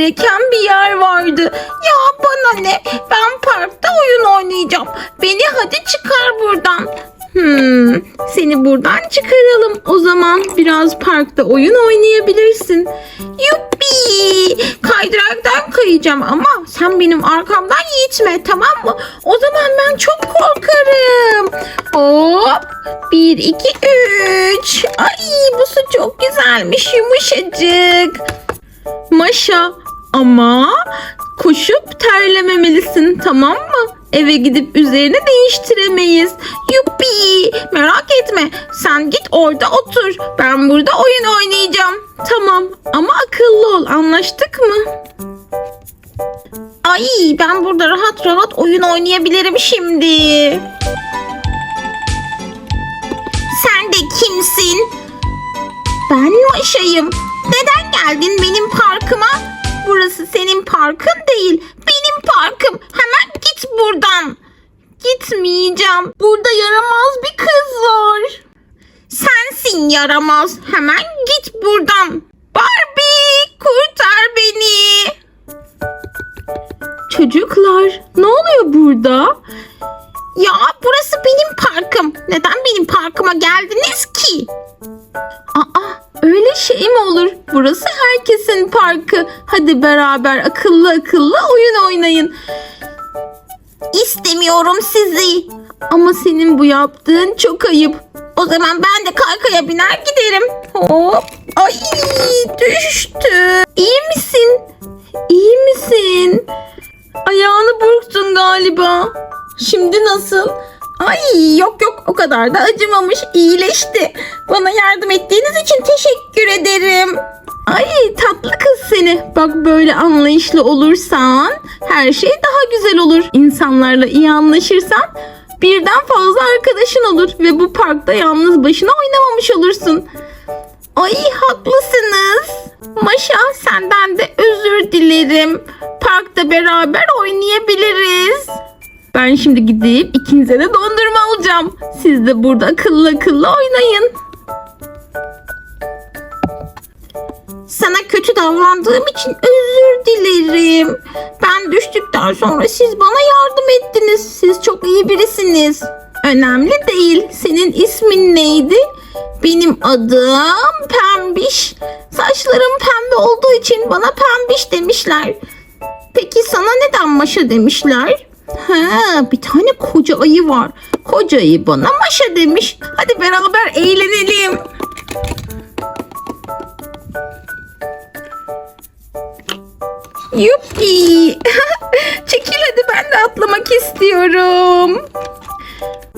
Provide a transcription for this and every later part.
gereken bir yer vardı. Ya bana ne? Ben parkta oyun oynayacağım. Beni hadi çıkar buradan. Hmm, seni buradan çıkaralım. O zaman biraz parkta oyun oynayabilirsin. Yuppi! Kaydıraktan kayacağım ama sen benim arkamdan gitme tamam mı? O zaman ben çok korkarım. Hop! Bir, iki, üç. Ay bu su çok güzelmiş yumuşacık. Maşa ama koşup terlememelisin tamam mı? Eve gidip üzerini değiştiremeyiz. Yuppi merak etme sen git orada otur. Ben burada oyun oynayacağım. Tamam ama akıllı ol anlaştık mı? Ay ben burada rahat rahat oyun oynayabilirim şimdi. Sen de kimsin? Ben Maşa'yım. Neden geldin benim parkıma? Burası senin parkın değil. Benim parkım. Hemen git buradan. Gitmeyeceğim. Burada yaramaz bir kız var. Sensin yaramaz. Hemen git buradan. Barbie kurtar beni. Çocuklar ne oluyor burada? Ya burası benim parkım. Neden benim parkıma geldiniz ki? Aa öyle şey mi olur? Burası herkesin parkı. Hadi beraber akıllı akıllı oyun oynayın. İstemiyorum sizi. Ama senin bu yaptığın çok ayıp. O zaman ben de kaykaya biner giderim. Hop. Ay düştü. İyi misin? İyi misin? Ayağını burktun galiba. Şimdi nasıl? Ay yok yok o kadar da acımamış iyileşti. Bana yardım ettiğiniz için teşekkür ederim. Ay tatlı kız seni. Bak böyle anlayışlı olursan her şey daha güzel olur. İnsanlarla iyi anlaşırsan birden fazla arkadaşın olur ve bu parkta yalnız başına oynamamış olursun. Ay haklısınız. Maşa senden de özür dilerim. Parkta beraber oynayabiliriz. Ben şimdi gidip ikinize de dondurma alacağım. Siz de burada akıllı akıllı oynayın. Sana kötü davrandığım için özür dilerim. Ben düştükten sonra siz bana yardım ettiniz. Siz çok iyi birisiniz. Önemli değil. Senin ismin neydi? Benim adım Pembiş. Saçlarım pembe olduğu için bana Pembiş demişler. Peki sana neden Maşa demişler? Ha, bir tane koca ayı var. Koca ayı bana Maşa demiş. Hadi beraber eğlenelim. Yuppi. Çekil hadi ben de atlamak istiyorum.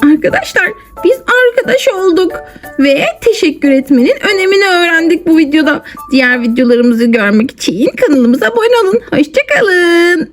Arkadaşlar biz arkadaş olduk ve teşekkür etmenin önemini öğrendik bu videoda. Diğer videolarımızı görmek için kanalımıza abone olun. Hoşçakalın.